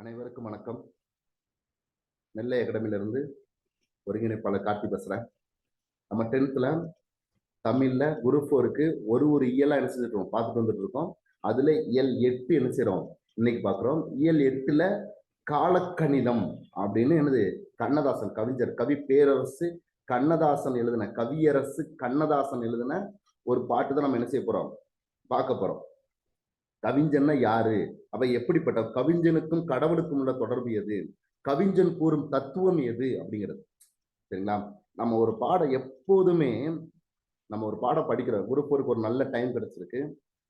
அனைவருக்கும் வணக்கம். நெல்லை அகாடமியிலிருந்து ஒருங்கிணைப்பாளர் கார்த்தி பேசுகிறேன் நம்ம டென்த்தில் தமிழில் குரூப் ஃபோருக்கு ஒரு ஒரு e இயலாக என்ன செஞ்சுட்டு இருக்கோம் பார்த்துட்டு வந்துட்டு இருக்கோம். அதில் இயல் எட்டு என்ன செய்கிறோம் இன்னைக்கு பார்க்குறோம். இயல் எட்டில் காலக்கணிதம் அப்படின்னு என்னது? கண்ணதாசன் கவிஞர் கவி பேரரசு கண்ணதாசன் எழுதின கவியரசு கண்ணதாசன் எழுதின ஒரு பாட்டு தான் நம்ம என்ன செய்ய போகிறோம் பார்க்க போகிறோம் கவிஞன்னா யாரு? அவ எப்படிப்பட்ட கவிஞனுக்கும் கடவுளுக்கும் உள்ள தொடர்பு எது? கவிஞன் கூறும் தத்துவம் எது? அப்படிங்கிறது. சரிங்களா நம்ம ஒரு பாடம் எப்போதுமே நம்ம ஒரு பாடம் படிக்கிறோம் குரூப் ஒருக்கு ஒரு நல்ல டைம் கிடைச்சிருக்கு.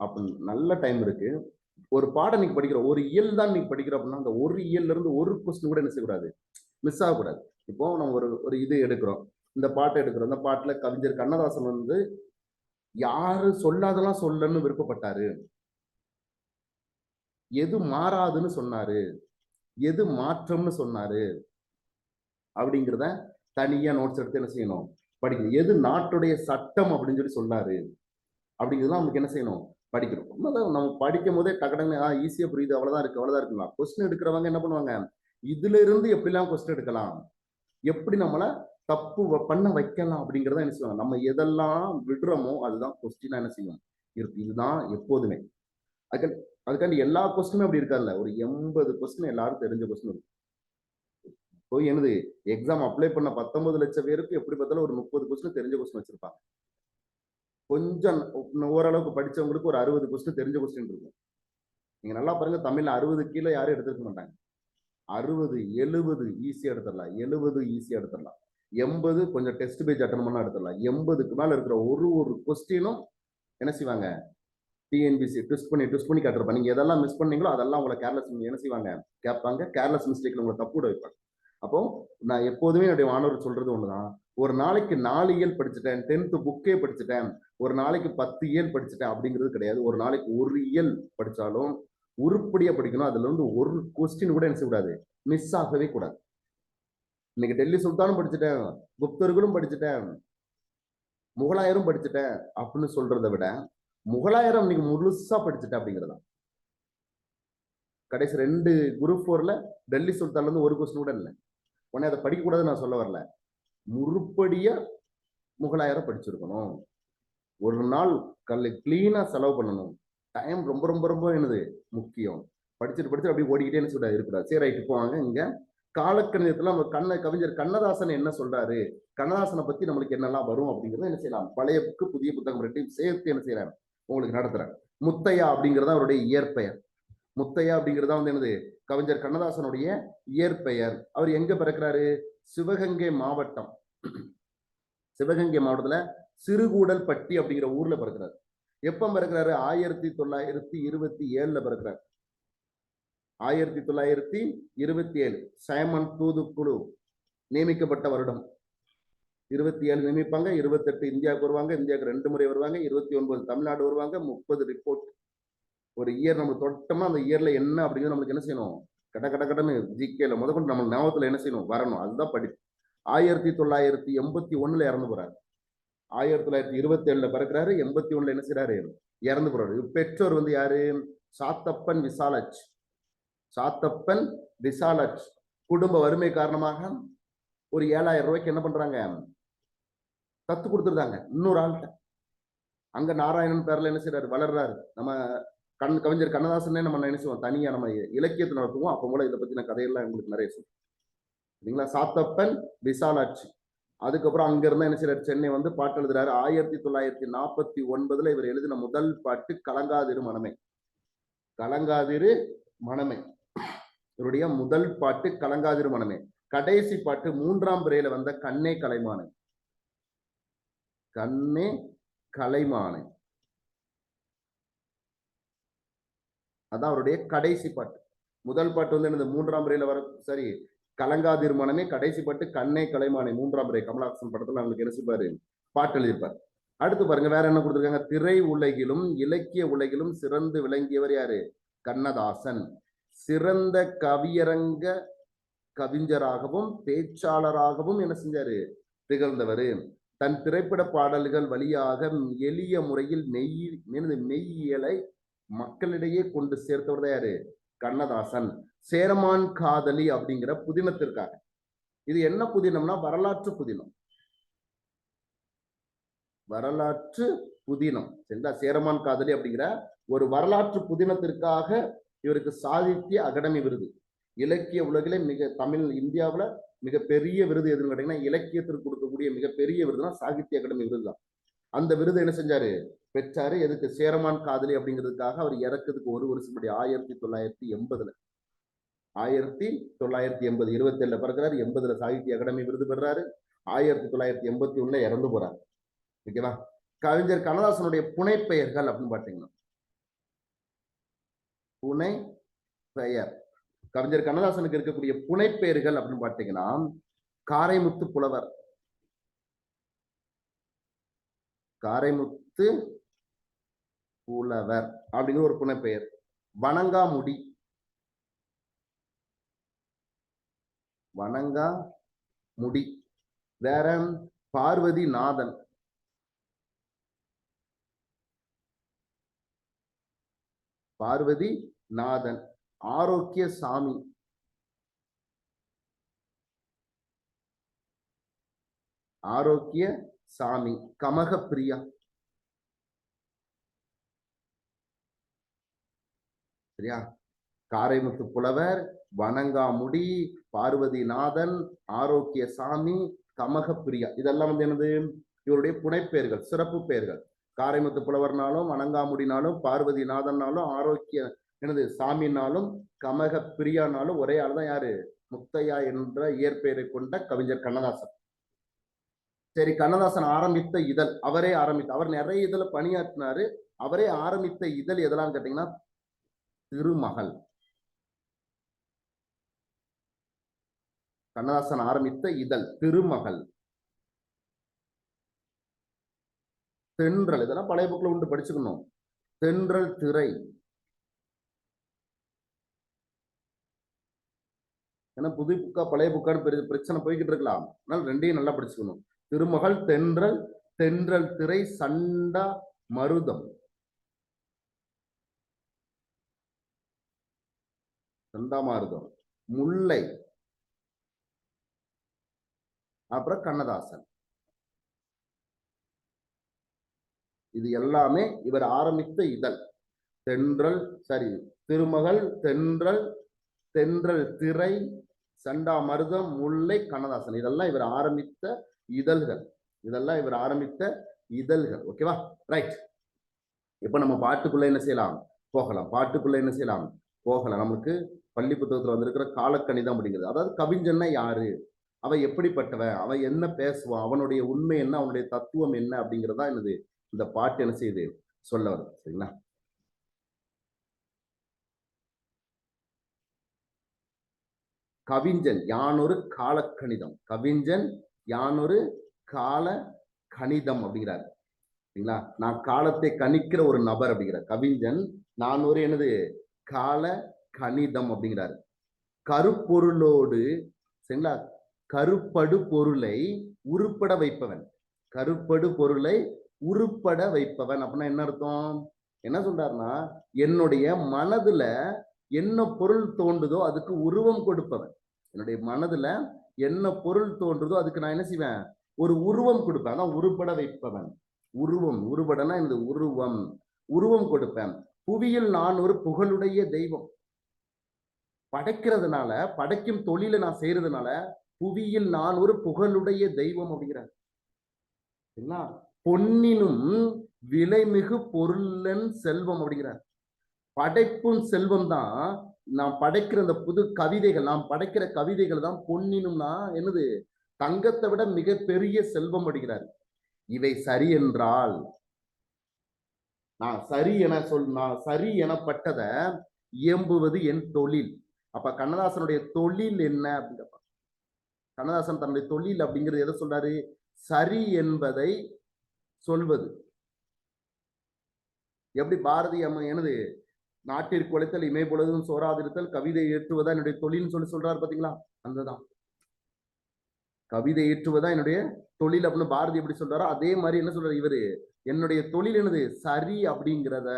அப்படி நல்ல டைம் இருக்கு. ஒரு பாடம் நீங்க படிக்கிற ஒரு இயல் தான் நீங்க படிக்கிற அப்படின்னா அந்த ஒரு இயல்ல இருந்து ஒரு கொஸ்டின் கூட என்ன செய்யக்கூடாது? மிஸ் ஆகக்கூடாது. இப்போ நம்ம ஒரு ஒரு இது எடுக்கிறோம். இந்த பாட்டை எடுக்கிறோம். இந்த பாட்டுல கவிஞர் கண்ணதாசன் வந்து யாரு சொல்லாதெல்லாம் சொல்லணும்னு விருப்பப்பட்டாரு. எது மாறாதுன்னு சொன்னாரு? எது மாற்றம்னு சொன்னாரு? அப்படிங்கிறத தனியா நோட்ஸ் எடுத்து என்ன செய்யணும்? படிக்கணும். எது நாட்டுடைய சட்டம் அப்படின்னு சொல்லி சொன்னாரு? அப்படிங்கிறதுலாம் நமக்கு என்ன செய்யணும்? படிக்கணும். உண்மைதான் நம்ம படிக்கும் போதே டக்கடங்க ஆ ஈஸியா புரியுது. அவ்வளவுதான் இருக்கு. அவ்வளவுதான் இருக்குங்களா கொஸ்டின் எடுக்கிறவங்க என்ன பண்ணுவாங்க? இதுல இருந்து எப்படிலாம் கொஸ்டின் எடுக்கலாம்? எப்படி நம்மள தப்பு வ- பண்ண வைக்கலாம் அப்படிங்கிறத என்ன செய்வாங்க? நம்ம எதெல்லாம் விடுறோமோ அதுதான் கொஸ்டினா என்ன செய்யும்? இருக்கு. இதுதான் எப்போதுமே. அதுக்கு அதுக்காண்டி எல்லா கொஸ்டினும் அப்படி இருக்காதுல்ல. ஒரு எண்பது கொஸ்டின் எல்லாரும் தெரிஞ்ச கொஸ்டின் இருக்கும் போய் என்னது? எக்ஸாம் அப்ளை பண்ண பத்தொன்பது லட்சம் பேருக்கு எப்படி பார்த்தாலும் ஒரு முப்பது கொஸ்டின் தெரிஞ்ச கொஸ்டின் வச்சிருப்பாங்க. கொஞ்சம் ஓரளவுக்கு படிச்சவங்களுக்கு ஒரு அறுபது கொஸ்டின் தெரிஞ்ச கொஸ்டின் இருக்கும் நீங்க நல்லா பாருங்க தமிழ்ல அறுபது கீழே யாரும் எடுத்துக்க மாட்டாங்க. அறுபது எழுபது ஈஸியா எடுத்துடலாம். எழுபது ஈஸியா எடுத்துடலாம். எண்பது கொஞ்சம் டெஸ்ட் பேஜ் அட்டன் பண்ணா எடுத்துடலாம். எண்பதுக்கு மேல இருக்கிற ஒரு ஒரு கொஸ்டினும் என்ன செய்வாங்க? டிஎன்பிசி ட்விஸ்ட் பண்ணி ட்விஸ்ட் பண்ணி காட்டுறப்ப நீங்க எதெல்லாம் மிஸ் பண்ணீங்களோ அதெல்லாம் உங்களை கேர்லெஸ் என்ன செய்வாங்க? கேட்பாங்க. கேர்லெஸ் மிஸ்டேக்ல உங்களை தப்பு விட வைப்பாங்க. அப்போ நான் எப்போதுமே என்னுடைய மாணவர் சொல்றது ஒண்ணுதான். ஒரு நாளைக்கு நாலு இயல் படிச்சுட்டேன் டென்த்து புக்கே படிச்சுட்டேன். ஒரு நாளைக்கு பத்து இயல் படிச்சுட்டேன் அப்படிங்கிறது கிடையாது. ஒரு நாளைக்கு ஒரு இயல் படிச்சாலும் உருப்படியா படிக்கணும். அதுல இருந்து ஒரு கொஸ்டின் கூட என்ன செய்யக்கூடாது? மிஸ் ஆகவே கூடாது. இன்னைக்கு டெல்லி சுல்தானும் படிச்சுட்டேன் குப்தர்களும் படிச்சுட்டேன் முகலாயரும் படிச்சுட்டேன் அப்படின்னு சொல்றதை விட முகலாயரம் இன்னைக்கு முழுசா படிச்சுட்டேன் அப்படிங்கிறதா கடைசி ரெண்டு குரூப் ஃபோர்ல டெல்லி சுல்தான்ல இருந்து ஒரு கொஸ்டின் கூட இல்லை. உடனே அதை படிக்கக்கூடாதுன்னு நான் சொல்ல வரல. முறுப்படியா முகலாயரம் படிச்சிருக்கணும். ஒரு நாள் கல் கிளீனா செலவு பண்ணணும். டைம் ரொம்ப ரொம்ப ரொம்ப என்னது? முக்கியம். படிச்சுட்டு படிச்சுட்டு அப்படியே ஓடிக்கிட்டே என்ன சரி ரைட்டு போவாங்க இங்க காலக்கணிதத்துல நம்ம கண்ண கவிஞர் கண்ணதாசன் என்ன சொல்றாரு? கண்ணதாசனை பத்தி நம்மளுக்கு என்னெல்லாம் வரும் அப்படிங்கிறத என்ன செய்யலாம்? பழைய புக்கு புதிய புத்தகம் ரெண்டையும் சேர்த்து என்ன செய்யறாங்க உங்களுக்கு நடத்துறேன் முத்தையா அப்படிங்கிறது அவருடைய இயற்பெயர். முத்தையா அப்படிங்கிறது வந்து என்னது? கவிஞர் கண்ணதாசனுடைய இயற்பெயர். அவர் எங்க பிறக்கிறாரு? சிவகங்கை மாவட்டம். சிவகங்கை மாவட்டத்துல சிறுகூடல்பட்டி அப்படிங்கிற ஊர்ல பிறக்கிறார். எப்ப பிறக்கிறாரு? ஆயிரத்தி தொள்ளாயிரத்தி இருபத்தி ஏழுல பிறக்கிறார். ஆயிரத்தி தொள்ளாயிரத்தி இருபத்தி ஏழு. சைமன் தூதுக்குழு. நியமிக்கப்பட்ட வருடம். இருபத்தி ஏழு நியமிப்பாங்க இருபத்தெட்டு இந்தியாவுக்கு வருவாங்க இந்தியாவுக்கு ரெண்டு முறை வருவாங்க இருபத்தி ஒன்பது தமிழ்நாடு வருவாங்க முப்பது ரிப்போர்ட் ஒரு இயர் நம்ம தொட்டமா அந்த இயர்ல என்ன அப்படிங்கிறது நம்மளுக்கு என்ன செய்யணும்? கட கட கடன்னு ஜிகேல முதற்கொண்டு நம்ம ஞாபகத்துல என்ன செய்யணும்? வரணும். அதுதான் படிப்பு. ஆயிரத்தி தொள்ளாயிரத்தி எண்பத்தி ஒண்ணுல இறந்து போறாரு. ஆயிரத்தி தொள்ளாயிரத்தி இருபத்தி ஏழுல பிறக்கிறாரு. எண்பத்தி ஒண்ணுல என்ன செய்யறாரு இறந்து போறாரு. பெற்றோர் வந்து யாரு? சாத்தப்பன் விசாலச் சாத்தப்பன் விசாலச் குடும்ப வறுமை காரணமாக ஒரு ஏழாயிரம் ரூபாய்க்கு என்ன பண்றாங்க? தத்து கொடுத்துருந்தாங்க இன்னொரு ஆள்கிட்ட. அங்க நாராயணன் பேர்ல என்ன செய்யறாரு வளர்றாரு. நம்ம கண் கவிஞர் கண்ணதாசனே நம்ம என்ன செய்வோம்? தனியா நம்ம இலக்கியத்தை நடத்துவோம். அப்போ கூட இதை பத்தின கதையெல்லாம் உங்களுக்கு நிறைய சொல்லுவோம் சரிங்களா? சாத்தப்பன் விசாலாட்சி. அதுக்கப்புறம் அங்க இருந்தா என்ன செய்யறாரு சென்னை வந்து பாட்டு எழுதுறாரு. ஆயிரத்தி தொள்ளாயிரத்தி நாற்பத்தி ஒன்பதுல இவர் எழுதின முதல் பாட்டு கலங்காதிரு மனமே. கலங்காதிரு மனமே. இவருடைய முதல் பாட்டு கலங்காதிரு மனமே. கடைசி பாட்டு மூன்றாம் பிறையில வந்த கண்ணே கலைமானை. கண்ணே கலைமானை. அதான் அவருடைய கடைசி பாட்டு. முதல் பாட்டு வந்து என்னது? மூன்றாம் முறையில் வர சரி கலங்காதிர் மனமே கடைசி பாட்டு கண்ணே கலைமானை மூன்றாம் முறை. கமலஹாசன் படத்துல அவங்களுக்கு என்ன பாட்டு எழுதியிருப்பார். அடுத்து பாருங்க வேற என்ன கொடுத்துருக்காங்க? திரை உலகிலும் இலக்கிய உலகிலும் சிறந்து விளங்கியவர் யாரு? கண்ணதாசன். சிறந்த கவியரங்க கவிஞராகவும் பேச்சாளராகவும் என்ன செஞ்சாரு? திகழ்ந்தவர். தன் திரைப்பட பாடல்கள் வழியாக எளிய முறையில் மெய் மெய்யியலை மக்களிடையே கொண்டு சேர்த்தவர் தான் யாரு? கண்ணதாசன். சேரமான் காதலி அப்படிங்கிற புதினத்திற்காக இது என்ன புதினம்னா வரலாற்று புதினம். வரலாற்று புதினம். சரிங்களா? சேரமான் காதலி அப்படிங்கிற ஒரு வரலாற்று புதினத்திற்காக இவருக்கு சாகித்ய அகாடமி விருது. இலக்கிய உலகிலே மிக தமிழ் இந்தியாவுல மிகப்பெரிய விருது எதுன்னு கேட்டீங்கன்னா இலக்கியத்திற்கு கொடுக்கக்கூடிய மிகப்பெரிய விருதுனா சாகித்ய அகாடமி விருது தான். அந்த விருது என்ன செஞ்சாரு? பெற்றாரு. எதுக்கு? சேரமான் காதலி அப்படிங்கிறதுக்காக அவர் இறக்கிறதுக்கு ஒரு வருஷம் படி ஆயிரத்தி தொள்ளாயிரத்தி எண்பதுல. ஆயிரத்தி தொள்ளாயிரத்தி எண்பது இருபத்தி ஏழுல பிறகுறாரு எண்பதுல சாகித்ய அகாடமி விருது பெறாரு. ஆயிரத்தி தொள்ளாயிரத்தி எண்பத்தி ஒண்ணுல இறந்து போறாரு. ஓகேவா கவிஞர் கண்ணதாசனுடைய புனைப்பெயர்கள் அப்படின்னு பாத்தீங்கன்னா புனை பெயர் கவிஞர் கண்ணதாசனுக்கு இருக்கக்கூடிய புனைப்பெயர்கள் அப்படின்னு பாத்தீங்கன்னா காரைமுத்து புலவர். காரைமுத்து புலவர் அப்படிங்கிற ஒரு புனைப்பெயர். வணங்காமுடி. வணங்கா முடி வேற பார்வதி நாதன் பார்வதி நாதன் ஆரோக்கிய சாமி. ஆரோக்கிய சாமி கமக பிரியா. சரியா? காரைமுத்து புலவர் வணங்காமுடி பார்வதிநாதன் ஆரோக்கிய சாமி கமக பிரியா. இதெல்லாம் வந்து என்னது? இவருடைய புனைப்பெயர்கள் சிறப்பு பெயர்கள் காரைமுத்து புலவர்னாலும் வணங்காமுடினாலும் பார்வதிநாதன்னாலும் ஆரோக்கிய எனது சாமினாலும் கமக பிரியானாலும் ஒரே ஆள் தான் யாரு? முத்தையா என்ற இயற்பெயரை கொண்ட கவிஞர் கண்ணதாசன். சரி கண்ணதாசன் ஆரம்பித்த இதழ் அவரே ஆரம்பித்த அவர் நிறைய இதழ பணியாற்றினாரு. அவரே ஆரம்பித்த இதழ் எதெல்லாம் கேட்டீங்கன்னா திருமகள். கண்ணதாசன் ஆரம்பித்த இதழ் திருமகள். தென்றல் இதெல்லாம் பழைய புக்கில் உண்டு படிச்சுக்கணும். தென்றல் திரை. ஏன்னா புது புக்கா பழைய புக்கான்னு பெரிய பிரச்சனை போய்கிட்டு இருக்கலாம். அதனால ரெண்டையும் நல்லா படிச்சுக்கணும். திருமகள் தென்றல் தென்றல் திரை சண்டா மருதம். சண்டாமாருதம் முல்லை. அப்புறம் கண்ணதாசன். இது எல்லாமே இவர் ஆரம்பித்த இதழ். தென்றல் சரி திருமகள் தென்றல் தென்றல் திரை செண்டாமருதம் முல்லை கண்ணதாசன். இதெல்லாம் இவர் ஆரம்பித்த இதழ்கள். இதெல்லாம் இவர் ஆரம்பித்த இதழ்கள். ஓகேவா ரைட் இப்போ நம்ம பாட்டுக்குள்ள என்ன செய்யலாம்? போகலாம். பாட்டுக்குள்ள என்ன செய்யலாம்? போகலாம். நமக்கு பள்ளி புத்தகத்தில் வந்திருக்கிற காலக்கணிதம் அப்படிங்கிறது அதாவது கவிஞன்னா யாரு? அவன் எப்படிப்பட்டவன் அவன் என்ன பேசுவான் அவனுடைய உண்மை என்ன? அவனுடைய தத்துவம் என்ன? அப்படிங்கிறதா என்னது? இந்த பாட்டு என்ன செய்யுது? சொல்ல வருது. சரிங்களா? கவிஞன் யானொரு காலக்கணிதம். கவிஞன் யானொரு கால கணிதம் அப்படிங்கிறார். சரிங்களா? நான் காலத்தை கணிக்கிற ஒரு நபர் அப்படிங்கிறார். கவிஞன் நான் ஒரு எனது கால கணிதம் அப்படிங்கிறார். கருப்பொருளோடு சரிங்களா? கருப்படு பொருளை உருப்பட வைப்பவன். கருப்படு பொருளை உருப்பட வைப்பவன் அப்படின்னா என்ன அர்த்தம்? என்ன சொல்றாருன்னா என்னுடைய மனதுல என்ன பொருள் தோன்றுதோ அதுக்கு உருவம் கொடுப்பவன். என்னுடைய மனதுல என்ன பொருள் தோன்றுதோ அதுக்கு நான் என்ன செய்வேன்? ஒரு உருவம் கொடுப்பேன். அதான் உருப்பட வைப்பவன். உருவம். உருவடனா இந்த உருவம். உருவம் கொடுப்பேன். புவியில் நான் ஒரு புகழுடைய தெய்வம். படைக்கிறதுனால படைக்கும் தொழிலை நான் செய்யறதுனால புவியில் நான் ஒரு புகழுடைய தெய்வம் அப்படிங்கிறார். சரிங்களா? பொன்னினும் விலைமிகு பொருளன் செல்வம் அப்படிங்கிறார். படைப்பும் செல்வம் தான். நாம் படைக்கிற அந்த புது கவிதைகள் நாம் படைக்கிற கவிதைகள் தான் பொன்னினும்னா என்னது? தங்கத்தை விட மிக பெரிய செல்வம் அடிக்கிறார் இவை சரி என்றால் நான் சரி என சொல் நான் சரி எனப்பட்டத இயம்புவது என் தொழில். அப்ப கண்ணதாசனுடைய தொழில் என்ன அப்படிங்கிறப்ப கண்ணதாசன் தன்னுடைய தொழில் அப்படிங்கிறது எதை சொல்றாரு? சரி என்பதை சொல்வது. எப்படி பாரதி அம்மா எனது நாட்டிற்கு உழைத்தல் இமை பொழுதும் சோறாதிருத்தல் கவிதை ஏற்றுவதா என்னுடைய தொழில்னு சொல்லி சொல்றாரு பாத்தீங்களா? அந்ததான். கவிதை ஏற்றுவதா என்னுடைய தொழில் அப்படின்னு பாரதி எப்படி சொல்றாரோ அதே மாதிரி என்ன சொல்றாரு இவரு? என்னுடைய தொழில் என்னது? சரி அப்படிங்கிறத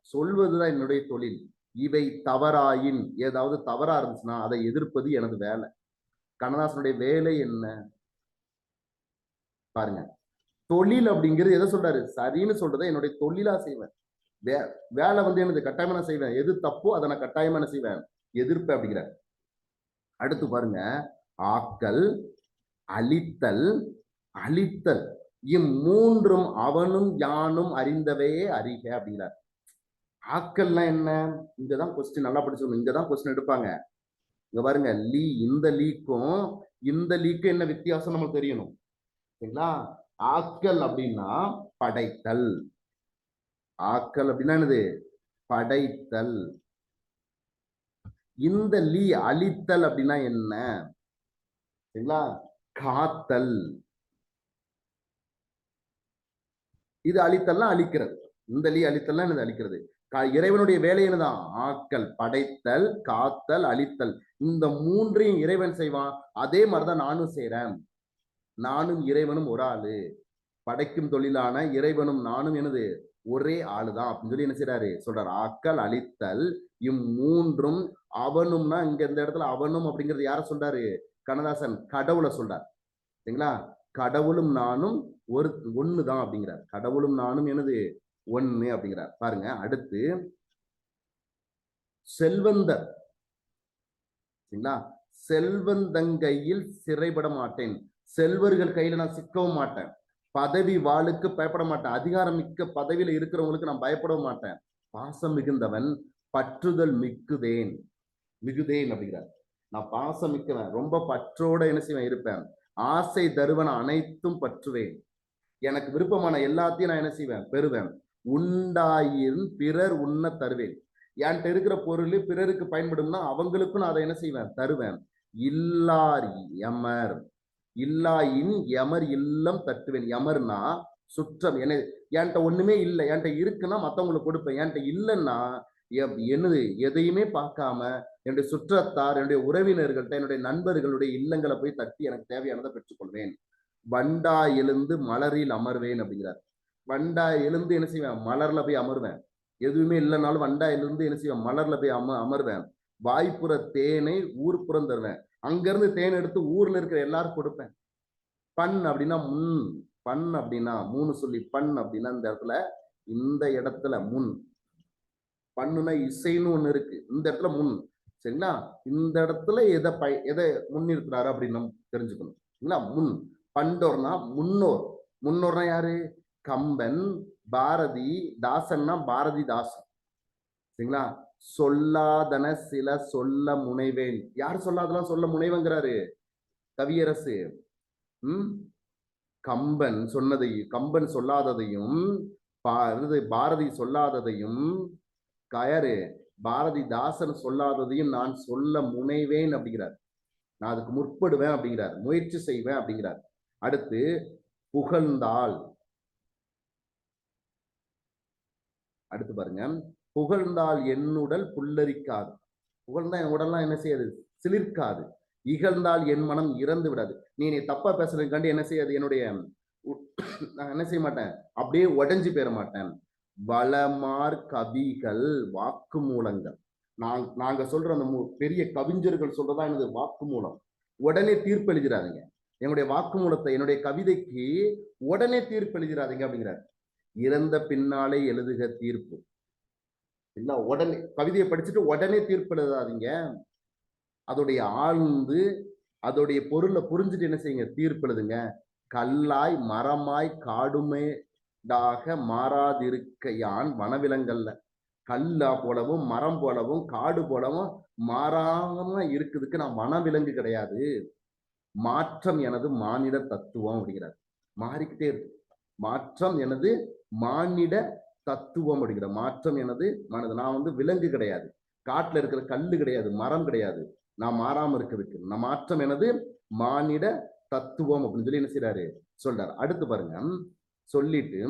சொல்வதுதான் என்னுடைய தொழில். இவை தவறாயின் ஏதாவது தவறா இருந்துச்சுன்னா அதை எதிர்ப்பது எனது வேலை. கண்ணதாசனுடைய வேலை என்ன? பாருங்க. தொழில் அப்படிங்கிறது எதை சொல்றாரு? சரின்னு சொல்றதை என்னுடைய தொழிலா செய்வேன் வே வேலை வந்து என்னது? கட்டாயமா நான் செய்வேன். எது தப்போ அதை நான் கட்டாயமா நான் செய்வேன். எதிர்ப்பு அப்படிங்கிற. அடுத்து பாருங்க. ஆக்கல் அழித்தல் அழித்தல். இம்மூன்றும் அவனும் யானும் அறிந்தவே அறிக அப்படிங்கிறார். ஆக்கல்னா என்ன? இங்கதான் கொஸ்டின் நல்லா படிச்சுக்கணும் இங்கதான் கொஸ்டின் எடுப்பாங்க. இங்க பாருங்க. லீ இந்த லீக்கும் இந்த லீக்கும் என்ன வித்தியாசம் நம்மளுக்கு தெரியணும். சரிங்களா? ஆக்கல் அப்படின்னா படைத்தல். ஆக்கல் அப்படின்னா என்னது? படைத்தல். இந்த லீ அழித்தல் அப்படின்னா என்ன? சரிங்களா? காத்தல். இது அழித்தல்லாம் அழிக்கிறது. இந்த லீ அழித்தல்லாம் எனது அழிக்கிறது. இறைவனுடைய வேலை என்னதான் ஆக்கல் படைத்தல் காத்தல் அழித்தல். இந்த மூன்றையும் இறைவன் செய்வான் அதே மாதிரிதான் நானும் செய்யறேன் நானும் இறைவனும் ஒரு ஆளு. படைக்கும் தொழிலான இறைவனும் நானும் எனது ஒரே ஆளுதான் அப்படின்னு சொல்லி என்ன செய்றாரு? சொல்றாரு ஆக்கல் அழித்தல் இம்மூன்றும் அவனும்னா இங்க இந்த இடத்துல அவனும் அப்படிங்கிறது யார சொல்றாரு? கண்ணதாசன் கடவுளை சொல்றார். சரிங்களா? கடவுளும் நானும் ஒரு ஒண்ணுதான் அப்படிங்கிறார். கடவுளும் நானும் எனது ஒண்ணு அப்படிங்கிறார். பாருங்க அடுத்து செல்வந்தர் சரிங்களா? செல்வந்தங்கையில் சிறைபட மாட்டேன். செல்வர்கள் கையில நான் சிக்கவும் மாட்டேன். பதவி வாளுக்கு பயப்பட மாட்டேன். அதிகாரம் மிக்க பதவியில இருக்கிறவங்களுக்கு நான் பயப்பட மாட்டேன். பாசம் மிகுந்தவன் பற்றுதல் மிக்குதேன் மிகுதேன் அப்படிங்கிறார். நான் பாசம் மிக்கவன். ரொம்ப பற்றோட என்ன செய்வேன்? இருப்பேன். ஆசை தருவன அனைத்தும் பற்றுவேன். எனக்கு விருப்பமான எல்லாத்தையும் நான் என்ன செய்வேன்? பெறுவேன். உண்டாயின் பிறர் உண்ண தருவேன். என்கிட்ட இருக்கிற பொருள் பிறருக்கு பயன்படும்னா அவங்களுக்கும் நான் அதை என்ன செய்வேன்? தருவேன். இல்லார் எமர். இல்லாயின் எமர் இல்லம் தட்டுவேன் எமர்னா சுற்றம். என்ன என்கிட்ட ஒண்ணுமே இல்லை. என்கிட்ட இருக்குன்னா மத்தவங்களுக்கு கொடுப்பேன். என்கிட்ட இல்லைன்னா என்னது? எதையுமே பார்க்காம என்னுடைய சுற்றத்தார் என்னுடைய உறவினர்கள்ட்ட என்னுடைய நண்பர்களுடைய இல்லங்களை போய் தட்டி எனக்கு தேவையானதை பெற்றுக்கொள்வேன். வண்டா எழுந்து மலரில் அமர்வேன் அப்படிங்கிறார். வண்டா எழுந்து என்ன செய்வேன்? மலர்ல போய் அமர்வேன். எதுவுமே இல்லைனாலும் வண்டா எழுந்து என்ன செய்வேன்? மலர்ல போய் அம அமர்வேன். வாய்ப்புற தேனை ஊர்ப்புறம் தருவேன். அங்கிருந்து தேன் எடுத்து ஊர்ல இருக்கிற எல்லாரும் கொடுப்பேன். பண் அப்படின்னா முன் பண் அப்படின்னா மூணு சொல்லி பண் அப்படின்னா இந்த இடத்துல இந்த இடத்துல முன். பண்ணுனா இசைன்னு ஒண்ணு இருக்கு. இந்த இடத்துல முன். சரிங்களா? இந்த இடத்துல எதை பய எதை முன்னிறுத்துறாரு அப்படின்னு நம்ம தெரிஞ்சுக்கணும். சரிங்களா? முன். பண்டோர்னா முன்னோர். முன்னோர்னா யாரு? கம்பன் பாரதி தாசன்னா பாரதி தாசன் சரிங்களா? சொல்லாதன சில சொல்ல முனைவேன். யார் சொல்லாதெல்லாம் சொல்ல முனைவங்கிறாரு? கவியரசு. உம் கம்பன் சொன்னதை கம்பன் சொல்லாததையும் பாரதி சொல்லாததையும் கயரு பாரதி தாசன் சொல்லாததையும் நான் சொல்ல முனைவேன் அப்படிங்கிறார். நான் அதுக்கு முற்படுவேன் அப்படிங்கிறார். முயற்சி செய்வேன் அப்படிங்கிறார். அடுத்து புகழ்ந்தால் அடுத்து பாருங்க. புகழ்ந்தால் என்னுடல் புல்லரிக்காது. புகழ்ந்தா என் உடல்லாம் என்ன செய்யாது? சிலிர்க்காது. இகழ்ந்தால் என் மனம் இறந்து விடாது. நீ நீ தப்பா பேசுறதுக்காண்டி என்ன செய்யாது? என்னுடைய நான் என்ன செய்ய மாட்டேன்? அப்படியே உடஞ்சி போயிட மாட்டேன். வளமார் கவிகள் வாக்குமூலங்கள். நான் நாங்க சொல்ற அந்த பெரிய கவிஞர்கள் சொல்றதா எனது வாக்குமூலம். உடனே தீர்ப்பு எழுதிடாதீங்க. என்னுடைய வாக்குமூலத்தை என்னுடைய கவிதைக்கு உடனே தீர்ப்பு எழுதிடாதீங்க அப்படிங்கிறார். இறந்த பின்னாலே எழுதுக தீர்ப்பு. இல்ல உடனே கவிதையை படிச்சுட்டு உடனே தீர்ப்பு எழுதாதீங்க அதோடைய ஆழ்ந்து அதோடைய பொருளை புரிஞ்சுட்டு என்ன செய்யுங்க? தீர்ப்பு எழுதுங்க கல்லாய் மரமாய் காடுமேடாக மாறாதிருக்க யான் வனவிலங்கல்ல கல்லா போலவும் மரம் போலவும் காடு போலவும் மாறாம இருக்குதுக்கு நான் வனவிலங்கு கிடையாது. மாற்றம் எனது மானிட தத்துவம் அப்படிங்கிறார். மாறிக்கிட்டே இருக்கு. மாற்றம் எனது மானிட தத்துவம் அப்படிங்கிற மாற்றம் எனது மனது. நான் வந்து விலங்கு கிடையாது. காட்டில் இருக்கிற கல் கிடையாது மரம் கிடையாது. நான் மாறாம இருக்கிறதுக்கு. நான் மாற்றம் எனது மானிட தத்துவம் அப்படின்னு சொல்லி என்ன செய்யறாரு சொல்றாரு. அடுத்து பாருங்க. சொல்லிட்டு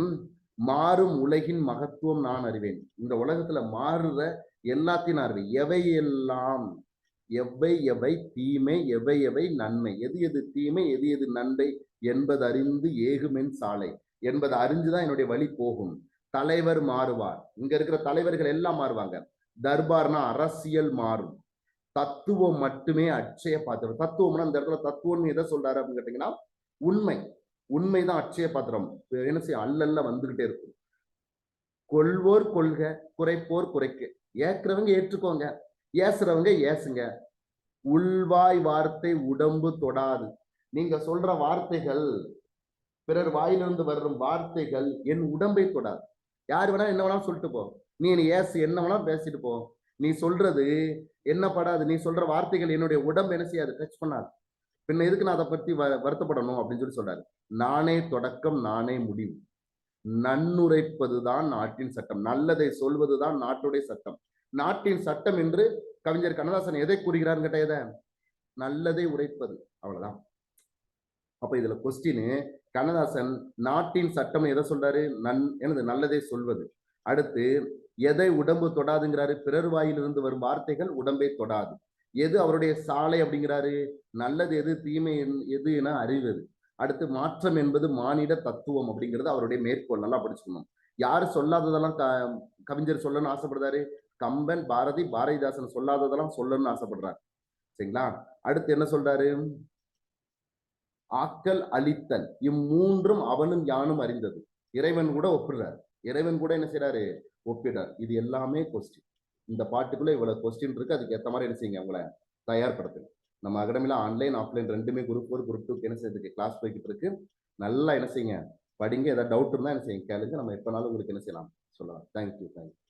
மாறும் உலகின் மகத்துவம் நான் அறிவேன். இந்த உலகத்துல மாறுற எல்லாத்தையும் நான் அறிவேன். எவை எல்லாம் எவை எவை? தீமை எவை எவை? நன்மை. எது எது தீமை எது எது நன்மை என்பது அறிந்து ஏகுமென் சாலை. என்பதை அறிஞ்சுதான் என்னுடைய வழி போகும். தலைவர் மாறுவார். இங்க இருக்கிற தலைவர்கள் எல்லாம் மாறுவாங்க. தர்பார்னா அரசியல் மாறும். தத்துவம் மட்டுமே அட்சய பாத்திரம். தத்துவம்னா இந்த இடத்துல தத்துவம்னு எதை சொல்றாரு அப்படின்னு கேட்டீங்கன்னா உண்மை. உண்மைதான் அட்சய பாத்திரம். என்ன செய்ய அல்லல்ல வந்துகிட்டே இருக்கும். கொள்வோர் கொள்க குறைப்போர் குறைக்க. ஏற்கிறவங்க ஏற்றுக்கோங்க. ஏசுறவங்க ஏசுங்க. உள்வாய் வார்த்தை உடம்பு தொடாது. நீங்க சொல்ற வார்த்தைகள் பிறர் வாயிலிருந்து வரும் வார்த்தைகள் என் உடம்பை தொடாது. யார் வேணா என்ன வேணாலும் சொல்லிட்டு போ. நீ நீ ஏசு என்ன வேணாலும் பேசிட்டு போ. நீ சொல்றது என்ன படாது நீ சொல்ற வார்த்தைகள் என்னுடைய உடம்பு என்ன செய்யாது? டச் பண்ணாது. பின்ன எதுக்கு நான் அதை பத்தி வ- வருத்தப்படணும் அப்படின்னு சொல்லி சொல்றாரு. நானே தொடக்கம் நானே முடிவு. நன்னுரைப்பதுதான் நாட்டின் சட்டம். நல்லதை சொல்வதுதான் நாட்டுடைய சட்டம். நாட்டின் சட்டம் என்று கவிஞர் கண்ணதாசன் எதை கூறுகிறார் கேட்ட எதை? நல்லதை உரைப்பது. அவ்வளவுதான். அப்ப இதுல கொஸ்டின் கண்ணதாசன் நாட்டின் சட்டம் எதை சொல்றாரு? நன் எனது நல்லதை சொல்வது. அடுத்து எதை உடம்பு தொடாதுங்கிறாரு. பிறர் வாயிலிருந்து வரும் வார்த்தைகள் உடம்பை தொடாது. எது அவருடைய சாலை அப்படிங்கிறாரு? நல்லது எது தீமை என்- எது என அறிவது. அடுத்து மாற்றம் என்பது மானிட தத்துவம் அப்படிங்கிறது அவருடைய மேற்கோள். நல்லா படிச்சுக்கணும். யாரு சொல்லாததெல்லாம் க- கவிஞர் சொல்லணும்னு ஆசைப்படுறாரு? கம்பன் பாரதி பாரதிதாசன் சொல்லாததெல்லாம் சொல்லணும்னு ஆசைப்படுறாரு. சரிங்களா? அடுத்து என்ன சொல்றாரு? ஆக்கல் அழித்தல் இம்மூன்றும் அவனும் யானும் அறிந்தது. இறைவன் கூட ஒப்பிடுறாரு. இறைவன் கூட என்ன செய்யறாரு ஒப்பிடுறார். இது எல்லாமே கொஸ்டின் இந்த பாட்டுக்குள்ள இவ்வளவு கொஸ்டின் இருக்கு. அதுக்கு ஏத்த மாதிரி என்ன செய்யுங்க? அவங்கள தயார்படுத்துங்க. நம்ம அகாடமில ஆன்லைன் ஆஃப்லைன் ரெண்டுமே குரூப் ஒரு குரூப் டூ என்ன செய்யறதுக்கு கிளாஸ் போய்கிட்டு இருக்கு. நல்லா என்ன செய்யுங்க? படிங்க. ஏதாவது டவுட் இருந்தா என்ன செய்யுங்க? கேளுங்க. நம்ம எப்பனாலும் உங்களுக்கு என்ன செய்யலாம்? சொல்லலாம். Thank you thank you